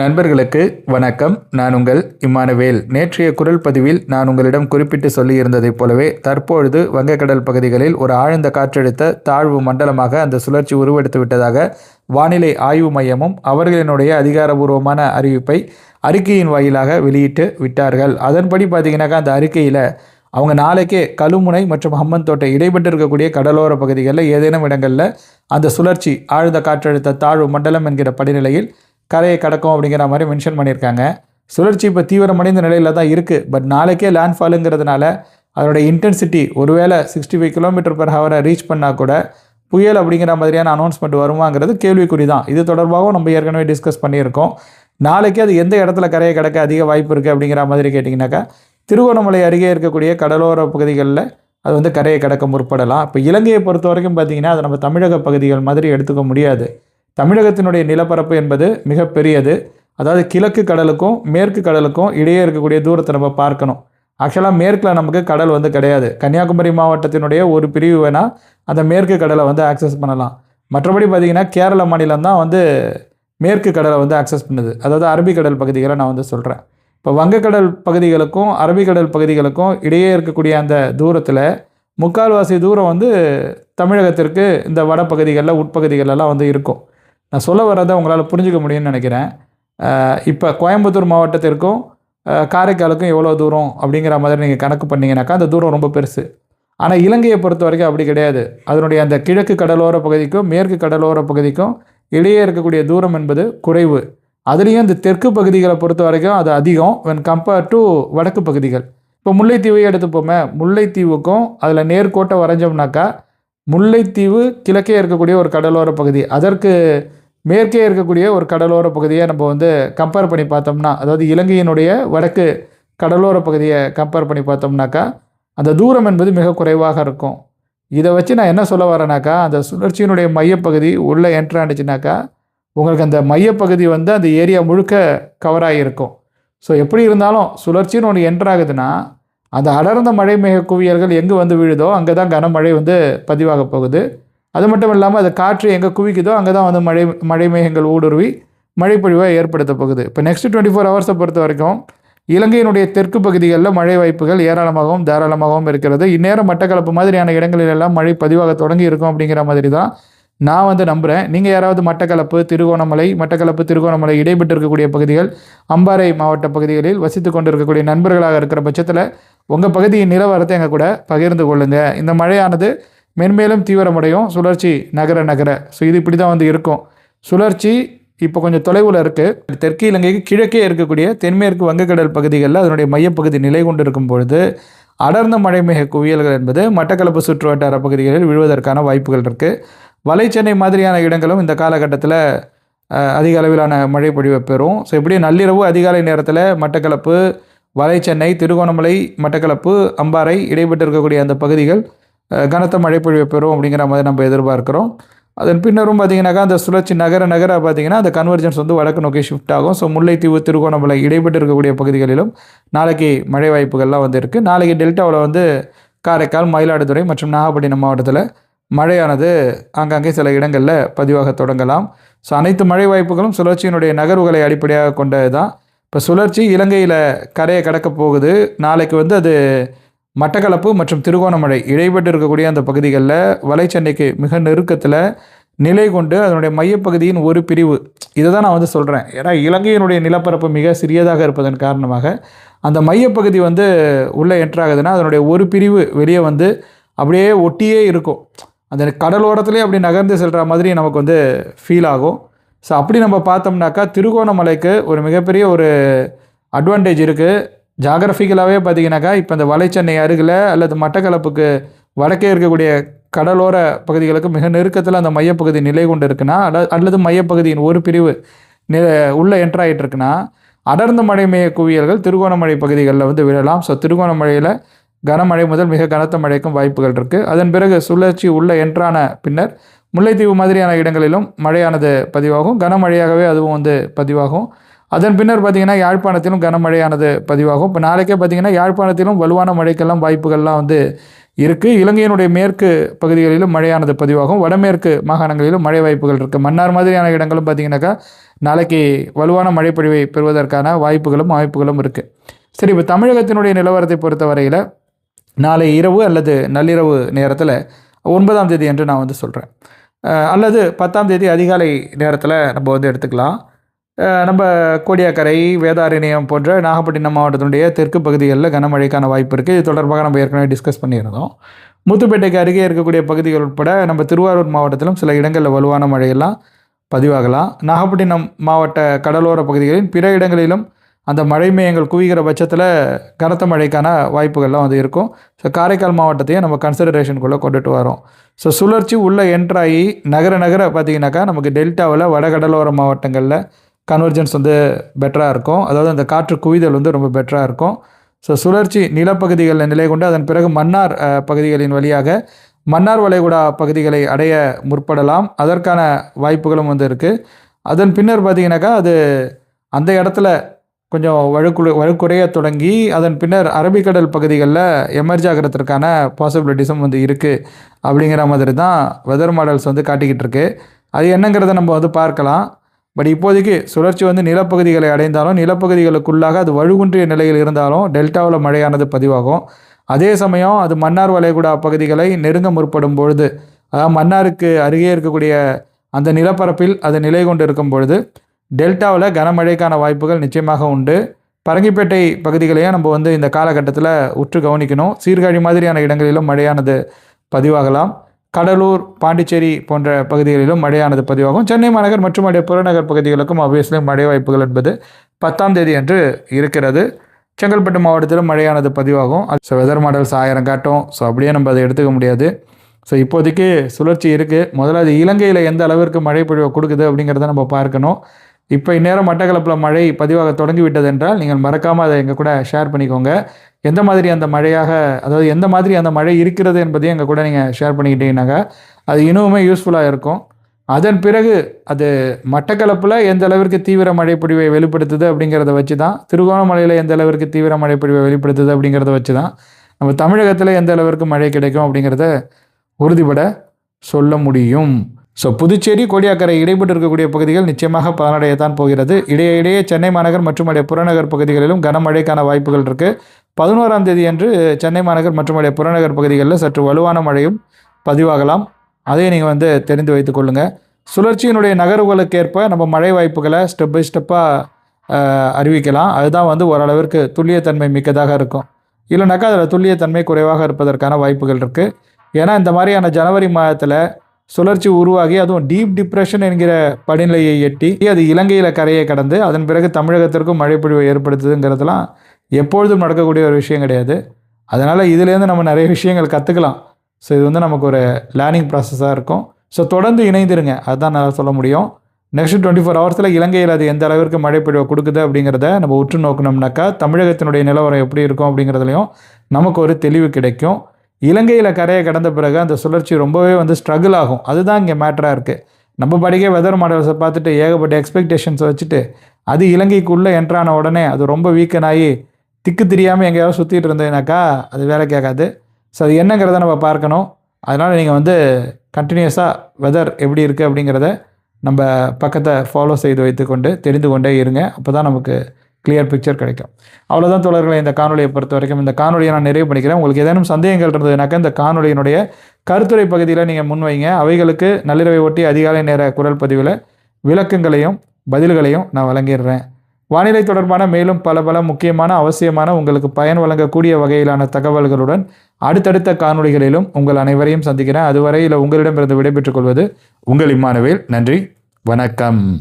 நண்பர்களுக்கு வணக்கம். நான் உங்கள் இம்மானுவேல் நேற்றைய குரல் பதிவில் நான் உங்களிடம் குறிப்பிட்டு சொல்லியிருந்ததைப் போலவே தற்பொழுது வங்கக்கடல் பகுதிகளில் ஒரு ஆழ்ந்த காற்றழுத்த தாழ்வு மண்டலமாக அந்த சுழற்சி உருவெடுத்து விட்டதாக வானிலை ஆய்வு மையமும் அவர்களினுடைய அதிகாரபூர்வமான அறிவிப்பை அறிக்கையின் வாயிலாக வெளியிட்டு விட்டார்கள். அதன்படி பார்த்தீங்கன்னாக்கா அந்த அறிக்கையில் அவங்க நாளைக்கே கழுமுனை மற்றும் ஹம்மந்தோட்டை இடைப்பட்டு இருக்கக்கூடிய கடலோர பகுதிகளில் ஏதேனும் இடங்களில் அந்த சுழற்சி ஆழ்ந்த காற்றழுத்த தாழ்வு மண்டலம் என்கிற படிநிலையில் கரையை கடக்கும் அப்படிங்கிற மாதிரி மென்ஷன் பண்ணியிருக்காங்க. சுழற்சி இப்போ தீவிரமடைந்த நிலையில் தான் இருக்குது பட் நாளைக்கே லேண்ட்ஃபாலுங்கிறதுனால அதோட இன்டென்சிட்டி ஒருவேளை சிக்ஸ்டி ஃபைவ் கிலோமீட்டர் பர் ஹவரை ரீச் பண்ணால் கூட புயல் அப்படிங்கிற மாதிரியான அனௌன்ஸ்மெண்ட் வருமாங்கிறது கேள்விக்குறி தான். இது தொடர்பாகவும் நம்ம ஏற்கனவே டிஸ்கஸ் பண்ணியிருக்கோம். நாளைக்கு அது எந்த இடத்துல கரையை கடக்க அதிக வாய்ப்பு இருக்குது அப்படிங்கிற மாதிரி கேட்டிங்கனாக்கா திருவண்ணாமலை அருகே இருக்கக்கூடிய கடலோர பகுதிகளில் அது வந்து கரையை கடக்க முற்படலாம். இப்போ இலங்கையை பொறுத்த வரைக்கும் பார்த்தீங்கன்னா அதை நம்ம தமிழக பகுதிகள் மாதிரி எடுத்துக்க முடியாது. தமிழகத்தினுடைய நிலப்பரப்பு என்பது மிகப்பெரியது. அதாவது கிழக்கு கடலுக்கும் மேற்கு கடலுக்கும் இடையே இருக்கக்கூடிய தூரத்தை நம்ம பார்க்கணும். ஆக்சுவலாக மேற்கில் நமக்கு கடல் வந்து கிடையாது. கன்னியாகுமரி மாவட்டத்தினுடைய ஒரு பிரிவு வேணால் அந்த மேற்கு கடலை வந்து ஆக்சஸ் பண்ணலாம். மற்றபடி பார்த்திங்கன்னா கேரள மாநிலம் தான் வந்து மேற்கு கடலை வந்து ஆக்சஸ் பண்ணுது. அதாவது அரபிக்கடல் பகுதிகளை நான் வந்து சொல்கிறேன் இப்போ வங்கக்கடல் பகுதிகளுக்கும் அரபிக்கடல் பகுதிகளுக்கும் இடையே இருக்கக்கூடிய அந்த தூரத்தில் முக்கால்வாசி தூரம் வந்து தமிழகத்திற்கு இந்த வடபகுதிகளில் உட்பகுதிகளெல்லாம் வந்து இருக்கும். நான் சொல்ல வர்றதை உங்களால் புரிஞ்சுக்க முடியும்னு நினைக்கிறேன். இப்போ கோயம்புத்தூர் மாவட்டத்திற்கும் காரைக்காலுக்கும் எவ்வளோ தூரம் அப்படிங்கிற மாதிரி நீங்கள் கணக்கு பண்ணீங்கன்னாக்கா அந்த தூரம் ரொம்ப பெருசு. ஆனால் இலங்கையை பொறுத்த வரைக்கும் அப்படி கிடையாது. அதனுடைய அந்த கிழக்கு கடலோர பகுதிக்கும் மேற்கு கடலோர பகுதிக்கும் இடையே இருக்கக்கூடிய தூரம் என்பது குறைவு. அதுலேயும் இந்த தெற்கு பகுதிகளை பொறுத்த வரைக்கும் அது அதிகம். வென் கம்பேர்ட் டு வடக்கு பகுதிகள். இப்போ முல்லைத்தீவையே எடுத்துப்போமே முல்லைத்தீவுக்கும் அதில் நேர்கோட்டை வரைஞ்சோம்னாக்கா முல்லைத்தீவு கிழக்கே இருக்கக்கூடிய ஒரு கடலோர பகுதி. அதற்கு மேற்கே இருக்கக்கூடிய ஒரு கடலோர பகுதியை நம்ம வந்து கம்பேர் பண்ணி பார்த்தோம்னா அதாவது இலங்கையினுடைய வடக்கு கடலோர பகுதியை கம்பேர் பண்ணி பார்த்தோம்னாக்கா அந்த தூரம் என்பது மிக குறைவாக இருக்கும். இதை வச்சு நான் என்ன சொல்ல வரேனாக்கா அந்த சுழற்சியினுடைய மையப்பகுதி உள்ளே என்ட்ரு ஆனிச்சுனாக்கா உங்களுக்கு அந்த மையப்பகுதி வந்து அந்த ஏரியா முழுக்க கவர் ஆகியிருக்கும் ஸோ எப்படி இருந்தாலும் சுழற்சின்னு ஒன்று என்ட்ரு ஆகுதுன்னா அந்த அடர்ந்த மழை மேக குவியல்கள் எங்கே வந்து விழுதோ அங்கே தான் கனமழை வந்து பதிவாக போகுது. அது மட்டும் இல்லாமல் அது காற்று எங்கே குவிக்குதோ அங்கே தான் வந்து மழை மழை மேகங்கள் ஊடுருவி மழைப்பொழிவை ஏற்படுத்த போகுது. இப்போ நெக்ஸ்ட் டுவெண்ட்டி ஃபோர் ஹவர்ஸை பொறுத்த வரைக்கும் இலங்கையினுடைய தெற்கு பகுதிகளில் மழை வாய்ப்புகள் ஏராளமாகவும் தாராளமாகவும் இருக்கிறது. இந்நேரம் மட்டக்களப்பு மாதிரியான இடங்களில் எல்லாம் மழை பதிவாக தொடங்கி இருக்கும் அப்படிங்கிற மாதிரி தான் நான் வந்து நம்புகிறேன் நீங்கள் யாராவது மட்டக்களப்பு திருகோணமலை மட்டக்களப்பு திருகோணமலை இடைபெற்று இருக்கக்கூடிய பகுதிகள் அம்பாறை மாவட்ட பகுதிகளில் வசித்து கொண்டு இருக்கக்கூடிய நண்பர்களாக இருக்கிற பட்சத்தில் உங்கள் பகுதியின் நிலவரத்தை எங்கள் கூட பகிர்ந்து கொள்ளுங்கள் இந்த மழையானது மென்மேலும் தீவிரமடையும். சுழற்சி நகர நகர. ஸோ இது இப்படி தான் வந்து இருக்கும். சுழற்சி இப்போ கொஞ்சம் தொலைவில் இருக்குது தெற்கு இலங்கைக்கு கிழக்கே இருக்கக்கூடிய தென்மேற்கு வங்கக்கடல் பகுதிகளில் அதனுடைய மையப்பகுதி நிலை கொண்டு இருக்கும் பொழுது அடர்ந்த மழைமேக குவியல்கள் என்பது மட்டக்களப்பு சுற்று வட்டார பகுதிகளில் விழுவதற்கான வாய்ப்புகள் இருக்குது வலைச்சென்னை மாதிரியான இடங்களும் இந்த காலகட்டத்தில் அதிக அளவிலான மழை பொழிவை பெறும். ஸோ இப்படியே நள்ளிரவு அதிகாலை நேரத்தில் மட்டக்களப்பு வலைச்சென்னை திருகோணமலை மட்டக்களப்பு அம்பாறை இடைப்பட்டு இருக்கக்கூடிய அந்த பகுதிகள் கனத்த மழை பொழிவை பெறும் அப்படிங்கிற மாதிரி நம்ம எதிர்பார்க்குறோம். அதன் பின்னரும் பார்த்தீங்கன்னாக்கா அந்த சுழற்சி நகர நகர பார்த்தீங்கன்னா அந்த கன்வர்ஜென்ஸ் வந்து வடக்கு நோக்கி ஷிஃப்ட் ஆகும். ஸோ முல்லைத்தீவு திருகோணமலை இடைப்பட்டு இருக்கக்கூடிய பகுதிகளிலும் நாளைக்கு மழை வாய்ப்புகள்லாம் வந்து இருக்குது நாளைக்கு டெல்டாவில் வந்து காரைக்கால் மயிலாடுதுறை மற்றும் நாகப்பட்டினம் மாவட்டத்தில் மழையானது ஆங்காங்கே சில இடங்களில் பதிவாக தொடங்கலாம். ஸோ அனைத்து மழை வாய்ப்புகளும் சுழற்சியினுடைய நகர்வுகளை அடிப்படையாக கொண்டது தான் இப்போ சுழற்சி இலங்கையில் கரையை கடக்க போகுது. நாளைக்கு வந்து அது மட்டக்களப்பு மற்றும் திருகோணமலை இடைப்பட்டு இருக்கக்கூடிய அந்த பகுதிகளில் வலைச்சண்டைக்கு மிக நெருக்கத்தில் நிலை கொண்டு அதனுடைய மையப்பகுதியின் ஒரு பிரிவு. இதை தான் நான் வந்து சொல்கிறேன் ஏன்னா இலங்கையினுடைய நிலப்பரப்பு மிக சிறியதாக இருப்பதன் காரணமாக அந்த மையப்பகுதி வந்து உள்ளே என்ட்ராகுதுன்னா அதனுடைய ஒரு பிரிவு வெளியே வந்து அப்படியே ஒட்டியே இருக்கும். அந்த கடலோரத்துலேயே அப்படி நகர்ந்து செல்கிற மாதிரி நமக்கு வந்து ஃபீல் ஆகும். ஸோ அப்படி நம்ம பார்த்தோம்னாக்கா திருகோணமலைக்கு ஒரு மிகப்பெரிய ஒரு அட்வான்டேஜ் இருக்குது ஜாகிரபிக்கலாகவே பார்த்தீங்கன்னாக்கா இப்போ இந்த வலைச்சென்னை அருகில் அல்லது மட்டக்களப்புக்கு வடக்கே இருக்கக்கூடிய கடலோர பகுதிகளுக்கு மிக நெருக்கத்தில் அந்த மையப்பகுதி நிலை கொண்டு இருக்குன்னா அல்லது மையப்பகுதியின் ஒரு பிரிவு நி உள்ளே என்ட்ராயிட்டு இருக்குன்னா அடர்ந்த மழை மேய குவியல்கள் திருகோணமலை பகுதிகளில் வந்து விழலாம். ஸோ திருகோணமலையில் கனமழை முதல் மிக கனத்த மழைக்கும் வாய்ப்புகள் இருக்குது அதன் பிறகு சுழற்சி உள்ள என்ட்ரான பின்னர் முல்லைத்தீவு மாதிரியான இடங்களிலும் மழையானது பதிவாகும். கனமழையாகவே அதுவும் வந்து பதிவாகும். அதன் பின்னர் பார்த்திங்கன்னா யாழ்ப்பாணத்திலும் கனமழையானது பதிவாகும். இப்போ நாளைக்கே பார்த்திங்கன்னா யாழ்ப்பாணத்திலும் வலுவான மழைக்கெல்லாம் வாய்ப்புகள்லாம் வந்து இருக்குது இலங்கையினுடைய மேற்கு பகுதிகளிலும் மழையானது பதிவாகும். வடமேற்கு மாகாணங்களிலும் மழை வாய்ப்புகள் இருக்குது மன்னார் மாதிரியான இடங்களும் பார்த்திங்கனாக்கா நாளைக்கு வலுவான மழைப்பொழிவை பெறுவதற்கான வாய்ப்புகளும் வாய்ப்புகளும் இருக்குது சரி இப்போ தமிழகத்தினுடைய நிலவரத்தை பொறுத்த வரையில் நாளை இரவு அல்லது நள்ளிரவு நேரத்தில் ஒன்பதாம் தேதி என்று நான் வந்து சொல்கிறேன் அல்லது பத்தாம் தேதி அதிகாலை நேரத்தில் நம்ம வந்து எடுத்துக்கலாம். நம்ம கோடியாக்கரை வேதாரண்யம் போன்ற நாகப்பட்டினம் மாவட்டத்தினுடைய தெற்கு பகுதிகளில் கனமழைக்கான வாய்ப்பு இருக்குது இது தொடர்பாக நம்ம ஏற்கனவே டிஸ்கஸ் பண்ணியிருந்தோம். முத்துப்பேட்டைக்கு அருகே இருக்கக்கூடிய பகுதிகள் உட்பட நம்ம திருவாரூர் மாவட்டத்திலும் சில இடங்களில் வலுவான மழையெல்லாம் பதிவாகலாம். நாகப்பட்டினம் மாவட்ட கடலோர பகுதிகளின் பிற இடங்களிலும் அந்த மழை மேயங்கள் குவிகிற பட்சத்தில் கனத்த மழைக்கான வாய்ப்புகள்லாம் வந்து இருக்கும். ஸோ காரைக்கால் மாவட்டத்தையும் நம்ம கன்சிடரேஷனுக்குள்ளே கொண்டுட்டு வரோம். ஸோ சுழற்சி உள்ளே என்ட்ராகி நகர நகர பார்த்திங்கனாக்கா நமக்கு டெல்டாவில் வடகடலோர மாவட்டங்களில் கன்வர்ஜென்ஸ் வந்து பெட்டராக இருக்கும். அதாவது அந்த காற்று குவிதல் வந்து ரொம்ப பெட்டராக இருக்கும். ஸோ சுழற்சி நிலப்பகுதிகளில் நிலை கொண்டு அதன் பிறகு மன்னார் பகுதிகளின் வழியாக மன்னார் வளைகுடா பகுதிகளை அடைய முற்படலாம். அதற்கான வாய்ப்புகளும் வந்து இருக்குது அதன் பின்னர் பார்த்திங்கனாக்கா அது அந்த இடத்துல கொஞ்சம் வழுக்குழு வழுக்குறைய தொடங்கி அதன் பின்னர் அரபிக்கடல் பகுதிகளில் எமர்ஜ் ஆகிறதுக்கான பாசிபிலிட்டிஸும் வந்து இருக்குது அப்படிங்கிற மாதிரி தான் வெதர் மாடல்ஸ் வந்து காட்டிக்கிட்டு இருக்கு. அது என்னங்கிறத நம்ம வந்து பார்க்கலாம். பட் இப்போதைக்கு சுழற்சி வந்து நிலப்பகுதிகளை அடைந்தாலும் நிலப்பகுதிகளுக்குள்ளாக அது வழுகுன்றிய நிலையில் இருந்தாலும் டெல்டாவில் மழையானது பதிவாகும். அதே சமயம் அது மன்னார் வளைகுடா பகுதிகளை நெருங்க முற்படும் பொழுது அதாவது மன்னாருக்கு அருகே இருக்கக்கூடிய அந்த நிலப்பரப்பில் அது நிலை கொண்டு இருக்கும் பொழுது டெல்டாவில் கனமழைக்கான வாய்ப்புகள் நிச்சயமாக உண்டு. பரங்கிப்பேட்டை பகுதிகளையும் நம்ம வந்து இந்த காலகட்டத்தில் உற்று கவனிக்கணும். சீர்காழி மாதிரியான இடங்களிலும் மழையானது பதிவாகலாம். கடலூர் பாண்டிச்சேரி போன்ற பகுதிகளிலும் மழையானது பதிவாகும். சென்னை மாநகர் மற்றும் அடைய புறநகர் பகுதிகளுக்கும் அவ்வியஸ்லி மழை வாய்ப்புகள் என்பது பத்தாம் தேதி அன்று இருக்கிறது. செங்கல்பட்டு மாவட்டத்திலும் மழையானது பதிவாகும். ஸோ வெதர் மாடல்ஸ் ஆயிரம் காட்டும். ஸோ அப்படியே நம்ம அதை எடுத்துக்க முடியாது. ஸோ இப்போதைக்கு சுழற்சி இருக்குது முதல்ல அது இலங்கையில் எந்த அளவிற்கு மழை பொழிவை கொடுக்குது அப்படிங்கிறத நம்ம பார்க்கணும். இப்போ இந்நேரம் மட்டக்களப்பில் மழை பதிவாக தொடங்கி விட்டது என்றால் நீங்கள் மறக்காமல் அதை எங்கள் கூட ஷேர் பண்ணிக்கோங்க. எந்த மாதிரி அந்த மழையாக அதாவது எந்த மாதிரி அந்த மழை இருக்கிறது என்பதையும் எங்கள் கூட நீங்கள் ஷேர் பண்ணிக்கிட்டீங்கன்னாக்கா அது இன்னுமே யூஸ்ஃபுல்லாக இருக்கும். அதன் பிறகு அது மட்டக்களப்பில் எந்த அளவிற்கு தீவிர மழைப்பொழிவை வெளிப்படுத்துது அப்படிங்கிறத வச்சு தான் திருகோணமலையில் எந்த அளவிற்கு தீவிர மழைப்பொழிவை வெளிப்படுத்துது அப்படிங்கிறத வச்சு தான் நம்ம தமிழகத்தில் எந்த அளவிற்கு மழை கிடைக்கும் அப்படிங்கிறத உறுதிபட சொல்ல முடியும். ஸோ புதுச்சேரி கோடியாக்கரை இடைப்பட்டு இருக்கக்கூடிய பகுதிகள் நிச்சயமாக பலனடையத்தான் போகிறது. இடையே இடையே சென்னை மாநகர் மற்றும் அடைய புறநகர் பகுதிகளிலும் கனமழைக்கான வாய்ப்புகள் இருக்குது பதினோராம் தேதி அன்று சென்னை மாநகர் மற்றும் அடைய புறநகர் பகுதிகளில் சற்று வலுவான மழையும் பதிவாகலாம். அதை நீங்கள் வந்து தெரிந்து வைத்துக்கொள்ளுங்கள் சுழற்சியினுடைய நகர்வுகளுக்கேற்ப நம்ம மழை வாய்ப்புகளை ஸ்டெப் பை ஸ்டெப்பாக அறிவிக்கலாம். அதுதான் வந்து ஓரளவிற்கு துல்லியத்தன்மை மிக்கதாக இருக்கும். இல்லைனாக்கா அதில் துல்லியத்தன்மை குறைவாக இருப்பதற்கான வாய்ப்புகள் இருக்குது ஏன்னா இந்த மாதிரியான ஜனவரி மாதத்தில் சுழற்சி உருவாகி அதுவும் டீப் டிப்ரெஷன் என்கிற படிநிலையை எட்டி அது இலங்கையில் கரையை கடந்து அதன் பிறகு தமிழகத்திற்கும் மழைப்பொழிவை ஏற்படுத்துதுங்கிறதுலாம் எப்பொழுதும் நடக்கக்கூடிய ஒரு விஷயம் கிடையாது. அதனால் இதுலேருந்து நம்ம நிறைய விஷயங்கள் கற்றுக்கலாம் ஸோ இது வந்து நமக்கு ஒரு லேர்னிங் ப்ராசஸாக இருக்கும். ஸோ தொடர்ந்து இணைந்துருங்க. அதுதான் நல்லா சொல்ல முடியும். நெக்ஸ்ட் டுவெண்ட்டி ஃபோர் ஹவர்ஸில் இலங்கையில் அது எந்த அளவிற்கு மழைப்பொழிவை கொடுக்குது அப்படிங்கிறத நம்ம உற்று நோக்கணும்னாக்கா தமிழகத்தினுடைய நிலவரம் எப்படி இருக்கும் அப்படிங்கிறதுலையும் நமக்கு ஒரு தெளிவு கிடைக்கும். இலங்கையில் கரையை கடந்த பிறகு அந்த சுழற்சி ரொம்பவே வந்து ஸ்ட்ரகிள் ஆகும். அதுதான் இங்கே மேட்டராக இருக்குது நம்ம படிக்க வெதர் மாடல்ஸை பார்த்துட்டு ஏகப்பட்ட எக்ஸ்பெக்டேஷன்ஸை வச்சுட்டு அது இலங்கைக்குள்ளே என்ட்ரான உடனே அது ரொம்ப வீக்கன் ஆகி திக்கு தெரியாமல் எங்கேயாவது சுற்றிட்டு இருந்ததுனாக்கா அது வேலை கேட்காது. ஸோ அது என்னங்கிறத நம்ம பார்க்கணும். அதனால் நீங்கள் வந்து கண்டினியூஸாக வெதர் எப்படி இருக்குது அப்படிங்கிறத நம்ம பக்கத்தை ஃபாலோ செய்து வைத்துக்கொண்டு தெரிந்து கொண்டே இருங்க. அப்போ தான் நமக்கு கிளியர் பிக்சர் கிடைக்கும். அவ்வளோதான் தொடர்களை இந்த காணொலியை பொறுத்த வரைக்கும் இந்த காணொலியை நான் நிறைவு பண்ணிக்கிறேன். உங்களுக்கு ஏதேனும் சந்தேகங்கள் இருந்ததுனாக்கா இந்த காணொலியினுடைய கருத்துரை பகுதியில் நீங்கள் முன்வைங்க. அவைகளுக்கு நள்ளிரவை ஒட்டி அதிகாலை நேர குரல் பதிவில் விளக்கங்களையும் பதில்களையும் நான் வழங்கிடுறேன். வானிலை தொடர்பான மேலும் பல பல முக்கியமான அவசியமான உங்களுக்கு பயன் வழங்கக்கூடிய வகையிலான தகவல்களுடன் அடுத்தடுத்த காணொலிகளிலும் உங்கள் அனைவரையும் சந்திக்கிறேன். அதுவரையில் உங்களிடமிருந்து விடைபெற்றுக் கொள்வது உங்கள் இம்மானுவேல். நன்றி வணக்கம்.